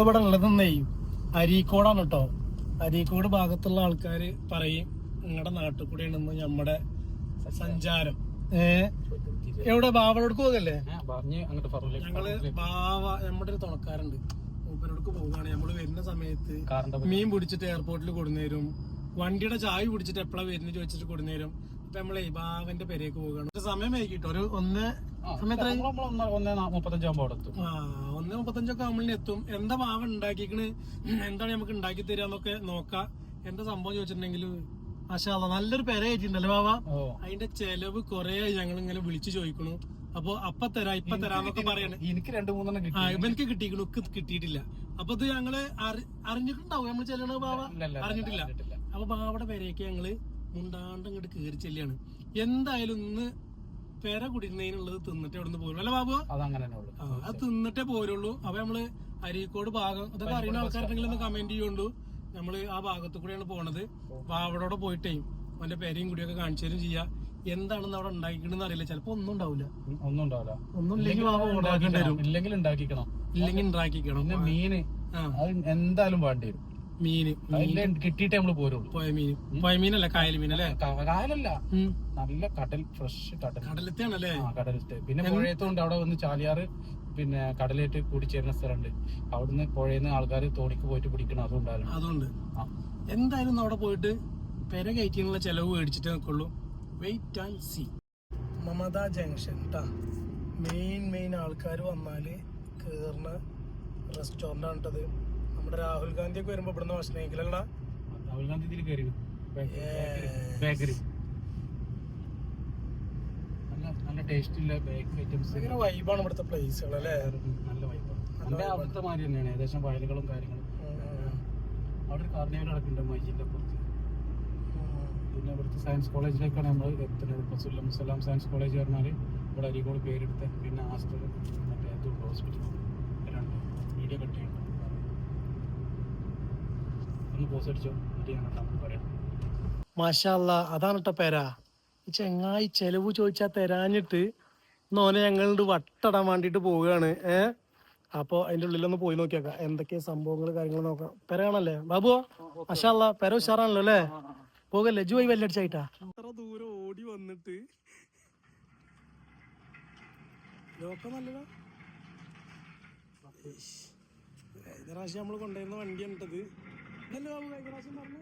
ഇവിടെ ഉള്ളതെന്നേ അരീക്കോടാണ് കേട്ടോ അരീക്കോട് ഭാഗത്തുള്ള ആൾക്കാര് പറയും നിങ്ങളുടെ നാട്ടിൽ കൂടെയാണെന്ന് നമ്മുടെ സഞ്ചാരം. ഏ? എവിടെ? ബാവളോടക്ക് പോകല്ലേ? ഞങ്ങൾ ബാവ നമ്മുടെ ഒരു തുണക്കാരുണ്ട്. മൂപ്പരോടക്ക് പോവുകയാണ്. നമ്മൾ വരുന്ന സമയത്ത് മീൻ പിടിച്ചിട്ട് എയർപോർട്ടിൽ കൊടുന്നേരും. വണ്ടിയുടെ ചായ പിടിച്ചിട്ട് എപ്പോഴാ വരുന്നത് ചോദിച്ചിട്ട് കൊടുന്നേരും. നമ്മളെ ബാവന്റെ പെരേക്ക് പോവുകയാണ്. ഒരു സമയം വൈകിട്ടോ? ഒരു ഒന്ന് ഒന്ന് മുപ്പത്തഞ്ചൊക്കെ നമ്മളിന് എത്തും. എന്താ ബാവ ഉണ്ടാക്കിക്കണ് എന്താണ് നമുക്ക് ഉണ്ടാക്കി തരാന്നൊക്കെ നോക്കാം. എന്താ സംഭവം ചോദിച്ചിട്ടുണ്ടെങ്കിൽ അല്ലാ, നല്ലൊരു പെര കയറ്റിണ്ടല്ലേ ബാവ അതിന്റെ ചെലവ് കൊറേ ഞങ്ങൾ ഇങ്ങനെ വിളിച്ചു ചോദിക്കണു അപ്പൊ അപ്പൊ തരാ ഇപ്പൊ തരാന്നൊക്കെ പറയണേ. എനിക്ക് രണ്ടു മൂന്നെണ്ണം കിട്ടി. ഇവനക്ക് കിട്ടിക്കണു കിട്ടിയിട്ടില്ല. അപ്പൊ ഇത് ഞങ്ങൾ അറി- അറിഞ്ഞിട്ടുണ്ടാവും. നമ്മൾ ചെല്ലണ അറിഞ്ഞിട്ടില്ല. അറിഞ്ഞിട്ടില്ല. അപ്പൊ ബാവയുടെ പെരേക്ക് ഞങ്ങൾ മുണ്ടാണ്ട് ഇങ്ങോട്ട് കയറി ചെല്ലാണ്. എന്തായാലും ഇന്ന് പെര കുടിക്കുന്നതിനുള്ളത് തിന്നിട്ട് അവിടെ നിന്ന് പോകും അല്ല ബാബു? അത് തിന്നിട്ടേ പോരുള്ളൂ. അപ്പൊ നമ്മൾ അരീക്കോട് ഭാഗം അതൊക്കെ അറിയുന്ന ആൾക്കാരുണ്ടെങ്കിൽ ഒന്ന് കമന്റ് ചെയ്യുണ്ടു നമ്മൾ ആ ഭാഗത്തു കൂടെയാണ് പോണത്. അപ്പൊ അവിടെ പോയിട്ടേ അവന്റെ പേരെയും കൂടിയൊക്കെ കാണിച്ചു തരും ചെയ്യാ. എന്താണെന്ന് അവിടെ ഉണ്ടാക്കിക്കണെന്ന് അറിയില്ല. ചിലപ്പോ ഒന്നും ഉണ്ടാവില്ല ഒന്നും ഉണ്ടാവില്ല ഒന്നും ഇല്ലെങ്കിൽ ബാബ ഉണ്ടാക്കേണ്ടി വരും. ഇല്ലെങ്കിൽ ഉണ്ടാക്കിക്കണം. ഇല്ലെങ്കിൽ ഉണ്ടാക്കിക്കണം. മീന് എന്തായാലും വേണ്ടി വരും. മീന്. കിട്ടിയിട്ടേ നമ്മൾ പോരുള്ളൂ. പോയ മീൻ പോയ മീനല്ല കായൽ മീൻ ക- കായലല്ല. നല്ല കടൽ ഫ്രഷ് കടൽ. കടലത്തെയാണല്ലേ? കടലത്തെ. പിന്നെ പുഴയത്തുകൊണ്ട് അവിടെ വന്ന് ചാലിയാറ് പിന്നെ കടലേറ്റ് കൂടിച്ചേരുന്ന സ്ഥലമുണ്ട്. അവിടുന്ന് പുഴയിൽ ആൾക്കാർ തോണിക്ക് പോയിട്ട് പിടിക്കണം അതുണ്ടായിരുന്നു അതുകൊണ്ട് എന്തായാലും അവിടെ പോയിട്ട് പെര കയറ്റിയുള്ള ചെലവ് മേടിച്ചിട്ട് നിൽക്കുള്ളൂ. Wait and C Mamata junction ട്ടാ. മെയിൻ മെയിൻ ആൾക്കാർ വന്നാൽ കേറുന്ന റെസ്റ്റോറന്റ് ആണ് കേട്ടത് നമ്മുടെ രാഹുൽ ഗാന്ധി ഒക്കെ വരുമ്പോ ഇവിടുന്ന് ഭക്ഷണിക്കലല്ല രാഹുൽ ഗാന്ധി ഇതിൽ കയറി ബേക്കറി നല്ല നല്ല ടേസ്റ്റുള്ള ബേക്കറി ഐറ്റംസ് ഇങ്ങനെ വൈബാണ് ഇവിടുത്തെ പ്ലേസുകൾ അല്ലേ? നല്ല വൈബാണ് നല്ല അവിടുത്തെ മാതിരി തന്നെയാണ്. ഏകദേശം വയലുകളും കാര്യങ്ങളും. അവിടെ ഒരു കാർണിവൽ നടക്കുന്നുണ്ട് മൈജിന്റെ പുറത്ത് പിന്നെ ഇവിടുത്തെ സയൻസ് കോളേജിലേക്കാണ് നമ്മൾ എത്തുന്നത്. ഇപ്പോൾ സുല്ലം സലാം സയൻസ് കോളേജ് പറഞ്ഞാൽ ഇവിടെ അരികോട് പേരെടുത്ത് പിന്നെ ആസ്റ്റർ മറ്റേ ഹോസ്പിറ്റൽ രണ്ട്. വീഡിയോ കട്ട് അടിച്ചോ എന്നിട്ട് പറയാം. മാഷല്ല അതാണ് കേട്ടോ പേരാ. ഈ ചെങ്ങായി ചെലവ് ചോദിച്ചാ തരാഞ്ഞിട്ട് നോനെ ഞങ്ങളുടെ വട്ടടാൻ വേണ്ടിട്ട് പോവുകയാണ് ഏ? അപ്പൊ അതിന്റെ ഉള്ളിലൊന്ന് പോയി നോക്കിയേക്കാം. എന്തൊക്കെ സംഭവങ്ങൾ കാര്യങ്ങൾ നോക്കാം. പെരാണല്ലേ ബാബു മാഷാല്ല പെര ഉഷാറാണല്ലോ അല്ലേ? പോകല്ലേ ജോയി വല്ലടിച്ചായിട്ടാ. അത്ര ദൂരം ഓടി വന്നിട്ട്. ലോക്കം നല്ലതാ? നമ്മൾ കൊണ്ടുവരുന്ന വണ്ടിയാണ് ഇട്ടത് ഇതല്ലേ ബാബു പ്രാവശ്യം പറഞ്ഞു?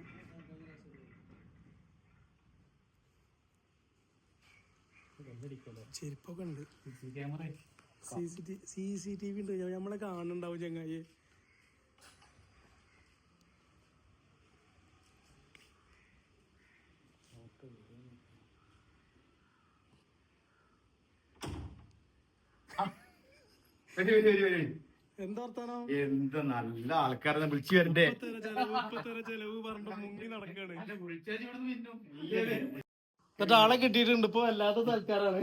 ചെരുപ്പൊക്കെ ഉണ്ട്. സി സി ടി വി ഉണ്ട്. നമ്മളെ കാണുന്നുണ്ടാവും ചങ്ങായി. എന്താ വർത്താനം എന്ത് നല്ല ആൾക്കാരെ. വിളിച്ചു വരണ്ടേ? എന്നിട്ട് ആളെ കിട്ടിയിട്ടുണ്ട്. ഇപ്പൊ അല്ലാത്ത തൽക്കാരാണ്.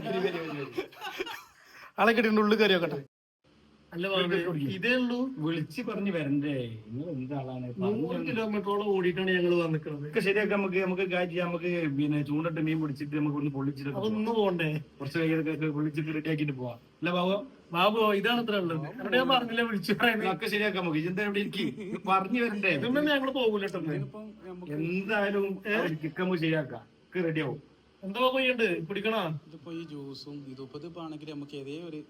ആളെ കിട്ടിയിട്ടുണ്ട്. ഉള്ളു കയറി നോക്കട്ടെ. അല്ല ഇതേ ഉള്ളൂ. വിളിച്ചു പറഞ്ഞു വരണ്ടേ? നിങ്ങൾ എന്താളാണ് നൂറ് കിലോമീറ്ററോളം ഓടിയിട്ടാണ് ഞങ്ങൾ വന്നിക്കുന്നത് ഒക്കെ ശരിയാക്കി. നമുക്ക് നമുക്ക് കാറ്റ് ചെയ്യാം. നമുക്ക് പിന്നെ ചൂണ്ടിട്ട് മീൻ പിടിച്ചിട്ട് നമുക്ക് ഒന്ന് പൊള്ളിച്ചിട്ട് ഒന്ന് പോകണ്ടേ കുറച്ച് കഴിഞ്ഞൊക്കെ പൊള്ളിച്ചിട്ട് റെഡി ആക്കിട്ട് പോവാം. അല്ല ബാബു? ബാബു ഇതാണ് ഇത്ര ഉള്ളത്. അവിടെ ഞാൻ പറഞ്ഞില്ല വിളിച്ചു പറയുന്നത്. ഒക്കെ ശരിയാക്കാം നമുക്ക് ഇതെന്താ ഇവിടെ എനിക്ക് പറഞ്ഞു വരണ്ടേ? ഇതൊന്നും ഞങ്ങൾ പോകൂല കേട്ടോ ഇന്ന്. നമുക്ക് എന്തായാലും നമുക്ക് ശരിയാക്കാം. ഒക്കെ റെഡി ആവും. എന്താ പോയിണ്ട്? പിടിക്കണോ? ഇതിപ്പോ ഈ ജ്യൂസും ഇതിപ്പോ ഇതിപ്പോ ആണെങ്കിൽ നമുക്ക് ഏതേ ഒരു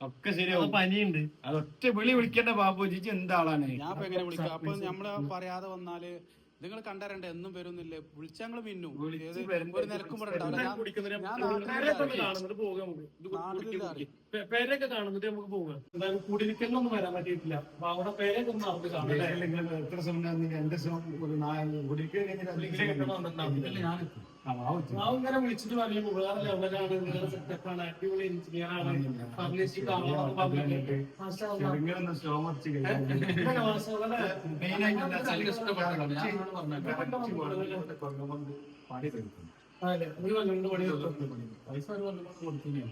ഒക്കെ ശരിയാവും. പനിയുണ്ട്. അതൊറ്റ ഒറ്റ വിളി വിളിക്കേണ്ട ബാബു. ചേച്ചി എന്താളാണ് ഞാൻ എങ്ങനെ വിളിക്കാം? അപ്പൊ നമ്മൾ പറയാതെ വന്നാൽ നിങ്ങൾ കണ്ടരണ്ട? എന്നും വരുന്നില്ല? വിളിച്ചാ ഞങ്ങൾ മിന്നു. ഒരു നിലക്കും ഇവിടെ ഉണ്ടാവില്ല. ഞാൻ- നാട്ടിലില്ല. പേരൊക്കെ കാണുന്നിട്ട് നമുക്ക് പോകാം എന്തായാലും കുടിരിക്കലൊന്നും വരാൻ പറ്റിയിട്ടില്ല. അപ്പൊ അവിടെ പേരൊക്കെ ഒന്ന് നമുക്ക് കാണാം ഇങ്ങനെ വിളിച്ചിട്ട് പറഞ്ഞു ഉപകാര ലെവലാണ് വേറെ സെറ്റപ്പാണ് അടിപൊളി എഞ്ചിനീയർ ആണ്. ഫർണിഷിംഗ് ആണ് കൊണ്ടുവന്ന് പണി തീർക്കും. അതെ, ഒരു കൊല്ലം പണി തീർക്കും. പൈസ ഒരു കൊല്ലം കൊടുത്തിനെയോ?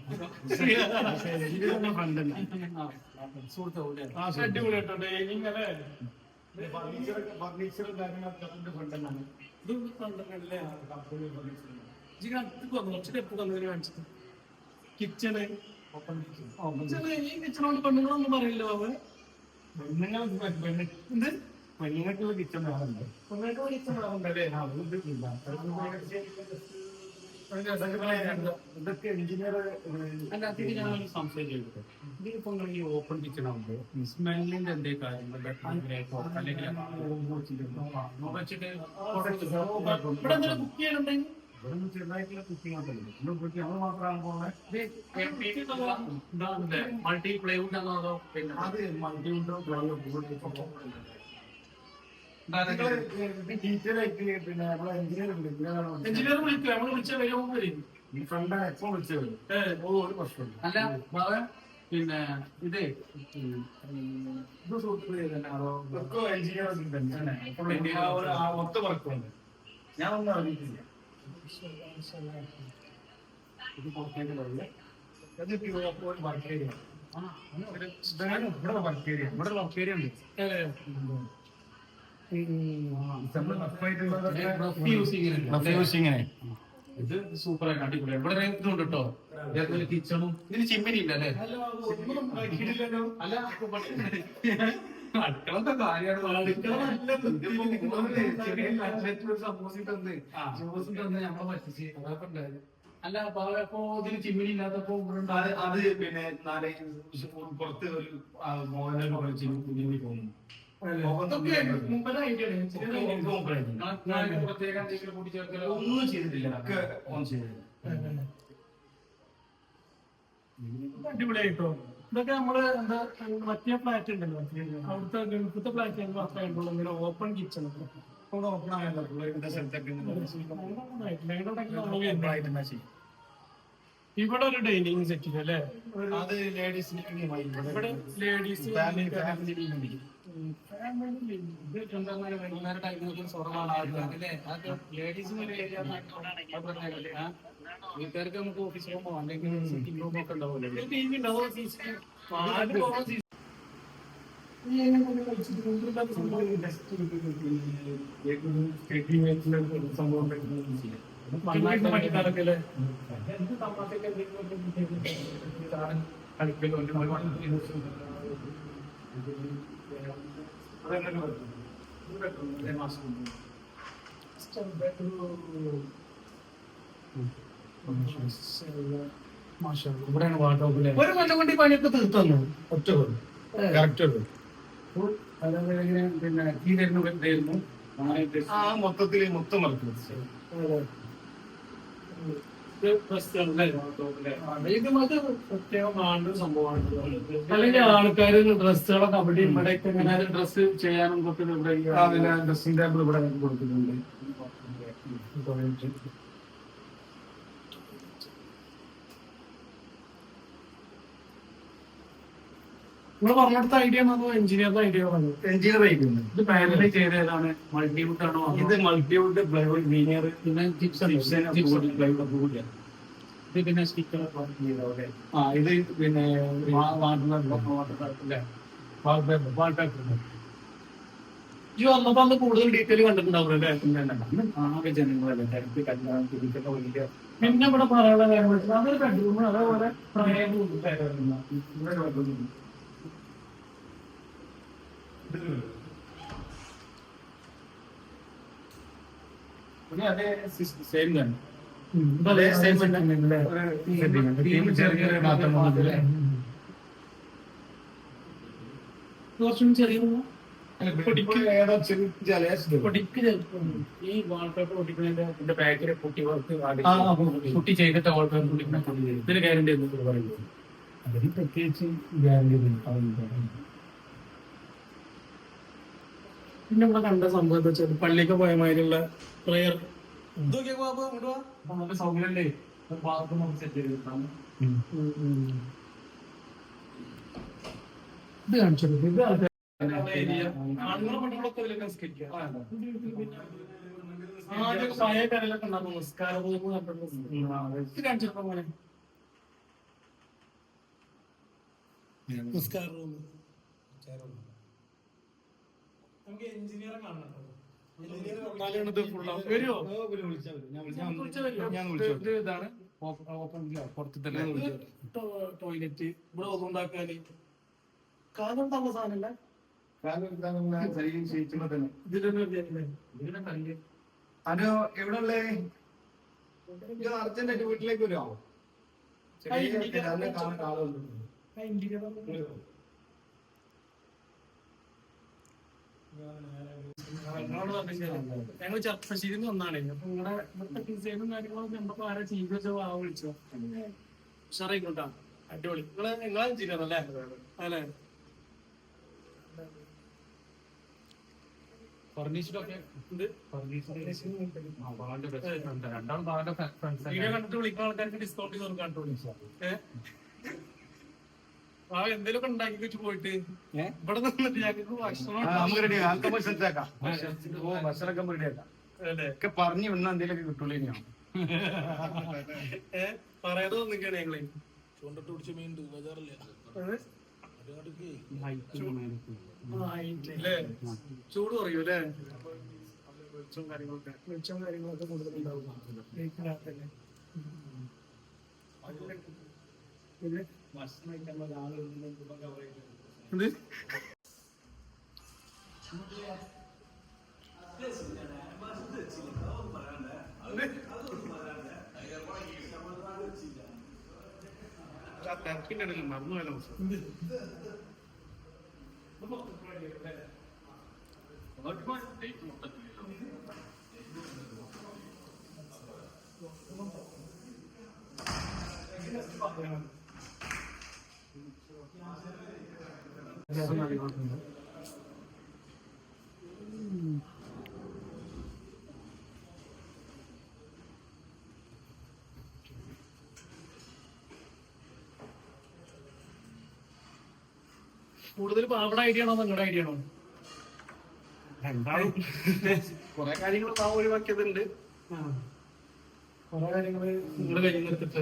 പക്ഷേ ഇതിലൊന്നും fund ഇല്ല. സുഹൃത്തേ, ഇവിടെ. ആ, അടിപൊളി കേട്ടോ ഡൈനിങ് അല്ലേ Furniture ഒക്കെ- furniture ഉം കാര്യങ്ങളൊക്കെ അതിന്റെ fund തന്നെയാണ്. ഇത് കണ്ടിട്ടുണ്ടല്ലേ ഇതിന് അടുത്തേക്ക് വന്നു കുറച്ച് സ്റ്റെപ്പ് വന്നതിന് കാണിച്ചത് കിച്ചണ് ഈ കിച്ചണോട് പെണ്ണുങ്ങളൊന്നും പറയില്ല അവ പെണ്ണുങ്ങൾ പെണ്ണ് എന്ത് പെണ്ണുങ്ങൾക്കുള്ള കിച്ചൺ വേണമല്ലോ. പെണ്ണുങ്ങൾക്കുള്ള കിച്ചൺ വേണ്ടല്ലേ ഇതൊക്കെ എഞ്ചിനീയർ അല്ല അതിന് ഞാനൊരു സംശയം ചോദിക്കട്ടെ? ഇതിപ്പോ ഈ ഓപ്പൺ കിച്ചൺ ആകുമ്പോൾ സ്മെല്ലിന്റെ എന്തേ കാര്യങ്ങൾ ബാക്ടീരിയക്കോ അല്ലെങ്കിൽ വെച്ചിട്ട് ഇവിടെ എന്തെങ്കിലും കുക്ക് ചെയ്യണമെങ്കിൽ ഇവിടെ ചെറുതായിട്ടുള്ള കുക്കിംഗ് ഉണ്ടല്ലോ നമ്മൾ കുക്കിംഗ് നമ്മൾ മാത്രമാകുമ്പോൾ മൾട്ടി പ്ലൈവുഡ് ആണോ അതോ പിന്നെ അത് മൾട്ടി ഉണ്ടോ നമ്മളെ എഞ്ചിനീയർ വിളിക്കും. വിളിച്ചാൽ വരും. അല്ല ബാബ പിന്നെ ഇതേ ഒത്ത വർക്കുണ്ട്. ഞാൻ ഒന്നും അറിയിട്ടില്ല ഇത് പുറത്തേക്ക് വരില്ല. അത് ഇപ്പോൾ ഒരു വർക്ക് ഏരിയ ആ, ഇവിടെ വർക്ക് ഏരിയ ഇവിടെ വർക്ക് ഏരിയ ഉണ്ട്. ഇത് സൂപ്പർ ആയിട്ട് അടിപൊളിയാണ്. ഇവിടെ ഇതുണ്ട് കേട്ടോ. ഇതേപോലെ കിച്ചണും. ഇതിന് ചിമ്മിനി ഇല്ല അല്ലേ? അല്ല അടുക്കളത്തെ കാര്യമാണ്. അല്ല അപ്പൊ ഇതിന് ചിമ്മിനി ഇല്ലാത്തപ്പോ ഉണ്ടാ- അത് പിന്നെ നാളെ പുറത്ത് ഒരു മോഹൻലാൽ ചിമ്മിനി പോകുന്നു ഒന്നും ചെയ്തിട്ടില്ല. ഒക്കെ ഓൺ ചെയ്തിട്ടില്ല അടിപൊളിയായിട്ടോ? ഇതൊക്കെ നമ്മൾ എന്താ മറ്റേ ഫ്ലാറ്റ് ഉണ്ടല്ലോ അവിടുത്തെ ഗൾഫത്തെ ഫ്ലാറ്റ് മാത്രമേ ഉള്ളൂ. ഇങ്ങനെ ഓപ്പൺ കിച്ചൺ ഓപ്പൺ ആയല്ലോ ഇവിടെ ഒരു ഡൈനിങ് സെറ്റ് അല്ലേ അത് ലേഡീസിന് ഇവിടെ ലേഡീസ് ഫാമിലി ഫാമിലി വീട്ടുകാർക്ക് നമുക്ക് ഓഫീസ് റൂമോ അല്ലെങ്കിൽ സിറ്റിംഗ് റൂമോ ഒക്കെ ഉണ്ടാവുമല്ലോ ടി ഒരു കൊല്ലം കൊണ്ട് പണിയൊക്കെ തീർത്തു ഒറ്റ കറക്റ്റ് പിന്നെ ഈ തരുന്ന മൊത്തത്തിൽ മൊത്തം വർക്ക് ഇത് മത് പ്രത്യേകമാണ് സംഭവമാണ് അല്ലെങ്കിൽ ആൾക്കാർ ഡ്രസ്സുകളൊക്കെ അവിടെ ഇവിടെയൊക്കെ ഇങ്ങനെ ഡ്രസ് ചെയ്യാനും തൊട്ട് ഇവിടെ അതിലെ ഡ്രസ്സിംഗ് ടേബിൾ ഇവിടെ കൊടുത്തിട്ടുണ്ട് നിങ്ങൾ പറഞ്ഞെടുത്ത ഐഡിയ എഞ്ചിനീയറുടെ ഐഡിയ പറഞ്ഞു എഞ്ചിനീയർ ഇത് ചെയ്തതാണ് മൾട്ടിവുഡ് ആണോ ഇത് മൾട്ടിവുഡ് പ്ലൈവുഡ് ലീനിയർ പിന്നെ പ്ലൈവുഡ് ഇത് പിന്നെ സ്റ്റിക്കർ ആ ഇത് പിന്നെ വാൾപേപ്പർ ഈ വന്നപ്പോ അന്ന് കൂടുതൽ ഡീറ്റെയിൽ കണ്ടിട്ടുണ്ടാവും അല്ലേ? ആകെ ജനങ്ങളല്ലേ. തിരക്ക് കല്യാണം ഇതൊക്കെ വലിയ പിന്നെ ഇവിടെ പറയാനുള്ള കാര്യം അതൊരു ബെഡ്റൂം അതേപോലെ പിന്നെ അതേ സെയിം തന്നെ. അതേ same തന്നെ. ടീം ചെറിയൊരു മാറ്റം വന്നിട്ടില്ലേ കുറച്ചും ചെറിയ ഈ വാൾപേപ്പർ ഒട്ടിക്കുന്നതിന്റെ ബാക്കിലെ പൊട്ടി വർക്ക്. പൊട്ടി ചെയ്തിട്ട് വാൾപേപ്പർ ഒട്ടിക്കുന്ന ഇതിന് ഗ്യാരണ്ടി എന്ന് പറയുന്നത്. അതിന് പ്രത്യേകിച്ച് ഗ്യാരണ്ടി പിന്നെ നമ്മളെ കണ്ട സംഭവം എന്താ വെച്ചാൽ പള്ളിയൊക്കെ പോയ മാതിരിയുള്ള പ്രയർ സൗകര്യല്ലേ? ബാത്റൂം സെറ്റ് ചെയ്തിട്ടാണ് ഇത്. ഇത്. ആദ്യമൊക്കെ പഴയ കരയിലൊക്കെ നിസ്കാര റൂം മോനെ. നിസ്കാര റൂം നമുക്ക് എഞ്ചിനീയറെ കാണണം എഞ്ചിനീയർ വന്നാലാണ് ഇത് ഫുൾ ആവും വരുമോ ഞാൻ വിളിച്ചാ വരും. ഞാൻ വിളിച്ചു ഇത് ഇതാണ്? ടോയ്ലറ്റ്. ഇവിടെ ഒന്നുണ്ടാക്കാന് കാലം അനു എവിടെ ഉള്ളേ അർജന്റായിട്ട് വീട്ടിലേക്ക് വരുമോ ചെറിയ ഞങ്ങൾ ചെറുപ്പശ്ശേരി ഒന്നാണ്. അപ്പൊ നിങ്ങളുടെ ഇവിടുത്തെ ഡിസൈനും കാര്യങ്ങളും കണ്ടപ്പോ ആരാ ചെയ്തു വെച്ചോ ആ വിളിച്ചോ? ഉഷാറായിക്കോട്ടാ. അടിപൊളി. നിങ്ങൾ നിങ്ങളെ എഞ്ചിനീയർ അല്ലേ? അല്ലേ? ഫർണിച്ചറൊക്കെ രണ്ടാളും ഡിസ്കൗണ്ട് ചെയ്ത് കൊടുക്കാൻ കേട്ടോ ഏഹ് ആ എന്തേലൊക്കെ ഉണ്ടാക്കി വെച്ച് പോയിട്ട്. ഇവിടെ നിന്നിട്ട് ഞങ്ങൾക്ക് ഭക്ഷണം നമുക്ക് റെഡി ഓ ഭക്ഷണമൊക്കെ റെഡിയാക്കാം അല്ലേ ഒക്കെ പറഞ്ഞു വിണ്ണ എന്തേലൊക്കെ പറയാതെ വന്നിക്കാണ് ഞങ്ങൾ. ചൂണ്ടിട്ട് പിടിച്ച മീൻ ബജാറില്ല? ചൂട്. കുറയൂലേ അല്ലേ? വെളിച്ചം കാര്യങ്ങളൊക്കെ. വെളിച്ചവും കാര്യങ്ങളൊക്കെ കൂടുതലുണ്ടാവും. 근데 Thank you. കൂടുതൽ പാവട ഐഡിയ ആണോ നിങ്ങളുടെ ഐഡിയ ആണോ? രണ്ടാളും. കുറെ കാര്യങ്ങൾ പാവ ഒഴിവാക്കിയതുണ്ട് കുറെ കാര്യങ്ങൾ നിങ്ങളുടെ കയ്യിൽ നിന്ന് എടുത്തിട്ട്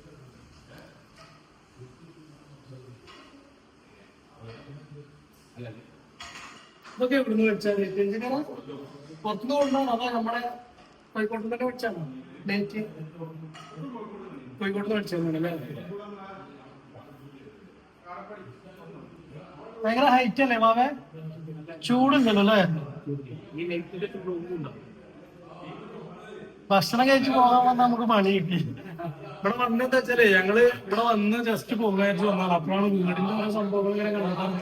ഇതൊക്കെ ഇവിടുന്ന് വെച്ചാൽ പുറത്തുനിന്ന് കൊണ്ടാണ് അതോ നമ്മുടെ കോഴിക്കോട്ട് തന്നെ വെച്ചാണോ. ഡേറ്റ് കോഴിക്കോട്ട് നിന്ന് വെച്ചാണല്ലേ ഭയങ്കര ഹൈറ്റ് അല്ലേ മാവേ ചൂടുണ്ടല്ലോ അല്ലേ? ഭക്ഷണം കഴിച്ച് പോകാൻ വന്നാൽ നമുക്ക് പണി കിട്ടി. ഇവിടെ വന്നെന്താ വെച്ചാലേ ഞങ്ങൾ ഇവിടെ വന്ന് ജസ്റ്റ് പോകാനായിട്ട് വന്നാണ് അപ്പോഴാണ് വീടിന്റെ ഓരോ സംഭവങ്ങൾ ഇങ്ങനെ കണ്ടതാണ്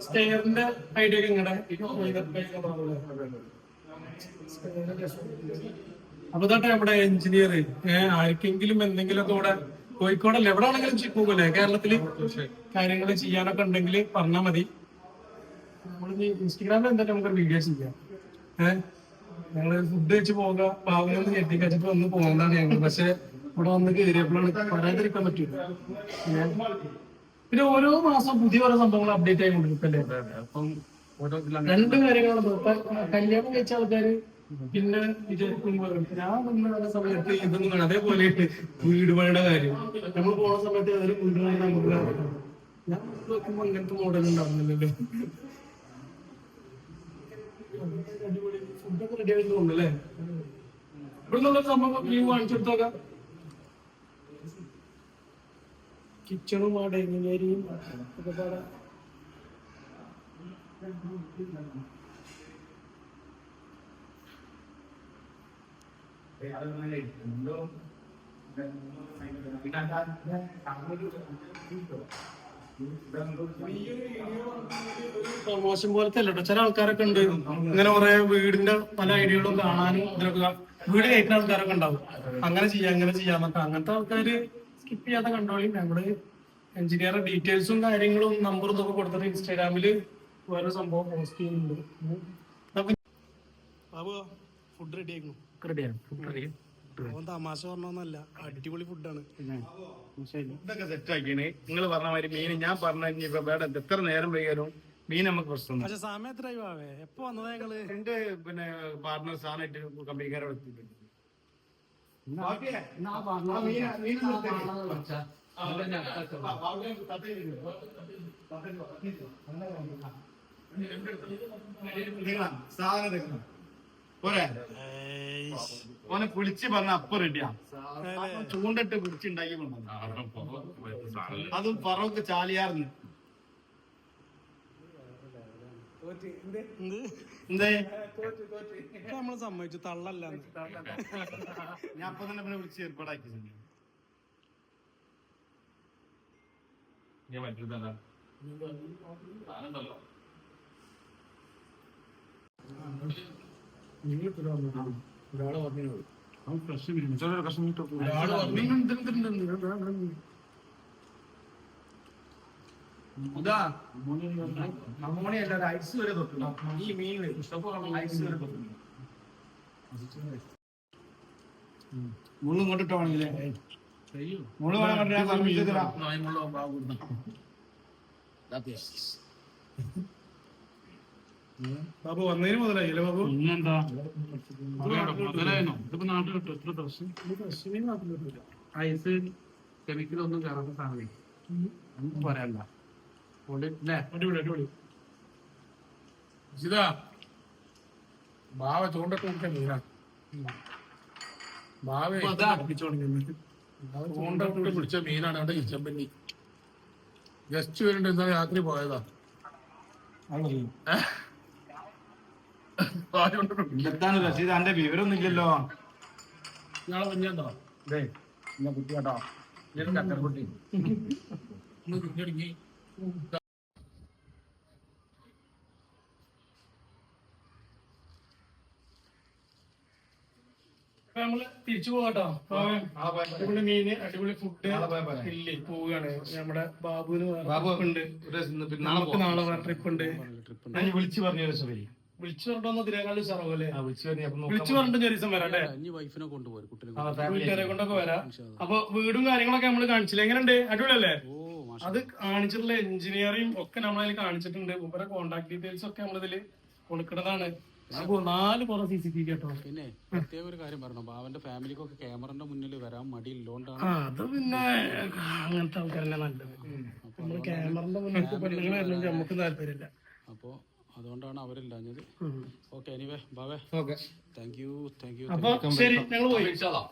സ്റ്റെയറിന്റെ ഐഡിയ ഒക്കെ ഇങ്ങനെ അപ്പൊ തൊട്ടെ നമ്മുടെ എഞ്ചിനീയർ ആർക്കെങ്കിലും എന്തെങ്കിലും ഒക്കെ ഇവിടെ കോഴിക്കോടല്ല? എവിടെ ആണെങ്കിലും പോകല്ലേ കേരളത്തിൽ കാര്യങ്ങൾ ചെയ്യാനൊക്കെ ഉണ്ടെങ്കിൽ പറഞ്ഞാൽ മതി. നമ്മളിനി ഇൻസ്റ്റഗ്രാമിൽ എന്തായാലും നമുക്ക് വീഡിയോ ചെയ്യാം. ഏഹ് ഞങ്ങൾ ഫുഡ് കഴിച്ച് പോകാം പാവനൊന്ന് ഞെട്ടിക്കച്ചിട്ട് വന്ന് പോകുന്നതാണ് ഞങ്ങൾ പക്ഷെ ഇവിടെ വന്ന് കയറിയപ്പോഴാണ് പറയാതിരിക്കാൻ പറ്റൂല? പിന്നെ ഓരോ മാസം പുതിയ ഓരോ സംഭവങ്ങൾ അപ്ഡേറ്റ് ആയിക്കൊണ്ടിരിക്കല്ലേ രണ്ട് കാര്യങ്ങളാണ് ഇപ്പൊ കല്യാണം കഴിച്ച ആൾക്കാര് പിന്നെ വിചാരിക്കുമ്പോ ഞാൻ സമയത്ത് ഇതൊന്നും അതേപോലെ വീട് പണിയുടെ കാര്യം. നമ്മൾ പോണ സമയത്ത് ഏതൊരു വീട് പണി നമുക്ക് ഞാൻ നോക്കുമ്പോ അങ്ങനത്തെ ഇങ്ങനത്തെ മോഡൽ ഉണ്ടാവുന്നില്ലല്ലോ ഫുഡൊക്കെ റെഡി ആയിട്ടുണ്ടല്ലേ അല്ലേ ഇവിടെ നിന്നുള്ള സംഭവം വ്യൂ കാണിച്ചു കൊടുത്തോക്കാം കിച്ചണും ആ ഡൈനിങ് ഏരിയയും ഒക്കെ പാടെ. പ്രമോഷൻ പോലത്തെ അല്ല കേട്ടോ ചില ആൾക്കാരൊക്കെ ഉണ്ട്. ഇങ്ങനെ കുറെ വീടിന്റെ പല ഐഡിയകളും കാണാനും ഇതിനൊക്കെ വീട് കയറ്റുന്ന ആൾക്കാരൊക്കെ ഉണ്ടാവും. അങ്ങനെ ചെയ്യാം അങ്ങനെ ചെയ്യാന്നൊക്കെ അങ്ങനത്തെ ആൾക്കാര് സ്കിപ്പ് ചെയ്യാതെ കണ്ടോളി. ഞങ്ങൾ എഞ്ചിനീയർ ഡീറ്റെയിൽസും കാര്യങ്ങളും നമ്പറും ഇതൊക്കെ കൊടുത്തിട്ട് ഇൻസ്റ്റാഗ്രാമിൽ വേറെ സംഭവം പോസ്റ്റ് ചെയ്യുന്നുണ്ട്. ഫുഡ് റെഡി ആയിരുന്നു റെഡിയാണ് ഫുഡ് റെഡി ഓൻ തമാശ പറഞ്ഞൊന്നല്ല. അടിപൊളി ഫുഡാണ് ഇതൊക്കെ സെറ്റ് ആക്കിയാണ് നിങ്ങൾ പറഞ്ഞ മാതിരി മീൻ ഞാൻ പറഞ്ഞ എത്ര നേരം വൈകാലും മീൻ നമുക്ക് പ്രശ്നം പക്ഷെ സമയം എത്രയായി വാവേ എപ്പോ വന്നതാ ഞങ്ങൾ എന്റെ പിന്നെ പാർട്ട്നർ സാധനമായിട്ട് കമ്പനിക്കാരെ എത്തിയിട്ടുണ്ട്. സാധനം. പോരെ. ഓനെ വിളിച്ച് പറഞ്ഞ അപ്പൊ റെഡിയാ ചൂണ്ടിട്ട് പിടിച്ചുണ്ടാക്കി കൊണ്ടുവന്നു. അതും പറവൊക്കെ ചാലിയാർന്ന്. നമ്മൾ സമ്മതിച്ചു. തള്ളല്ല ഞാൻ അപ്പൊ തന്നെ പിന്നെ വിളിച്ച് ഏർപ്പാടാക്കി ഒരാളെ പറഞ്ഞു ഫ്രഷ് മീൻ ചെറിയൊരു കഷ്ണം ഇട്ടു ഇതാ അമ്മോണിയല്ല ഒരു ഐസ് വരെ തൊട്ടു ഈ മീൻ ഐസ് വരെ തൊട്ടു മുള്ളു കൊണ്ടിട്ടാണെങ്കിലേ മുള്ളു വേണം ഞാൻ സർവീസ് ചെയ്തതാ ബാബു വന്നതിന് മുതലായില്ലേ ബാബു? പിന്നെന്താ? മുതലായിരുന്നു ഇതിപ്പോ നാട്ടിൽ കിട്ടും എത്ര ദിവസം? ഐസ് കെമിക്കലൊന്നും കയറാത്ത സാധനം. ഒന്നും പറയാനില്ല അടിപൊളി അടിപൊളി. ബാവ മീനാ ബാവ. പിടിച്ച മീനാണ് അവിടെ ഇച്ചമ്പല്ലി ഗസ്റ്റ് വരുന്നുണ്ട് ഇന്നലെ രാത്രി പോയതാ. എന്താണ് റഷീദ്? അന്റെ വിവരമൊന്നും ഇല്ലല്ലോ കുട്ടി കേട്ടോ. ഇതൊരു കുഞ്ഞൊടുങ്ങി നമ്മൾ തിരിച്ചു പോകട്ടോ അടിപൊളി മീന് അടിപൊളി ഫുഡ് ഇല്ലേ പോവുകയാണ്. നമ്മുടെ ബാബുവിന് ബാബു ഉണ്ട്. നാളെ ട്രിപ്പ് ഉണ്ട്. ഞാൻ വിളിച്ചു പറഞ്ഞു ഒരു ശരി വിളിച്ചു പറഞ്ഞിട്ടൊന്ന് അല്ലേ? വിളിച്ചു അപ്പൊ വിളിച്ചു പറഞ്ഞിട്ട് ഒരു ദിവസം വരാം അല്ലേ? ഇനി വൈഫിനെ കൊണ്ടുപോയി കുട്ടിനെ വീട്ടുകാരെ കൊണ്ടൊക്കെ വരാം. അപ്പൊ വീടും കാര്യങ്ങളൊക്കെ നമ്മൾ കാണിച്ചില്ല? എങ്ങനെയുണ്ട്? അടിപൊളിയല്ലേ? ഓ മാഷാ അത് കാണിച്ചിട്ടുള്ള എഞ്ചിനീയറിംഗ് ഒക്കെ നമ്മളതിൽ കാണിച്ചിട്ടുണ്ട്. ഇവരെ കോണ്ടാക്ട് ഡീറ്റെയിൽസ് ഒക്കെ നമ്മളിതിൽ കൊടുക്കുന്നതാണ് അപ്പൊ നാല് പുറം സി സി ടി കേട്ടോ. പിന്നെ പ്രത്യേക ഒരു കാര്യം പറഞ്ഞു ബാവന്റെ ഫാമിലിക്കൊക്കെ ക്യാമറന്റെ മുന്നിൽ വരാൻ മടിയില്ലോണ്ടാണ് ആ അത് പിന്നെ അങ്ങനത്തെ ആൾക്കാരല്ലേ നല്ലത്. നമ്മൾ ക്യാമറന്റെ മുന്നിൽ നമുക്ക് താല്പര്യമില്ല. അപ്പോ അതുകൊണ്ടാണ് അവരില്ലാഞ്ഞത്. Okay anyway ബാവേ. Okay thank you thank you അപ്പോൾ ശരി ഞങ്ങൾ പോയി. ഇൻഷാല്ലാ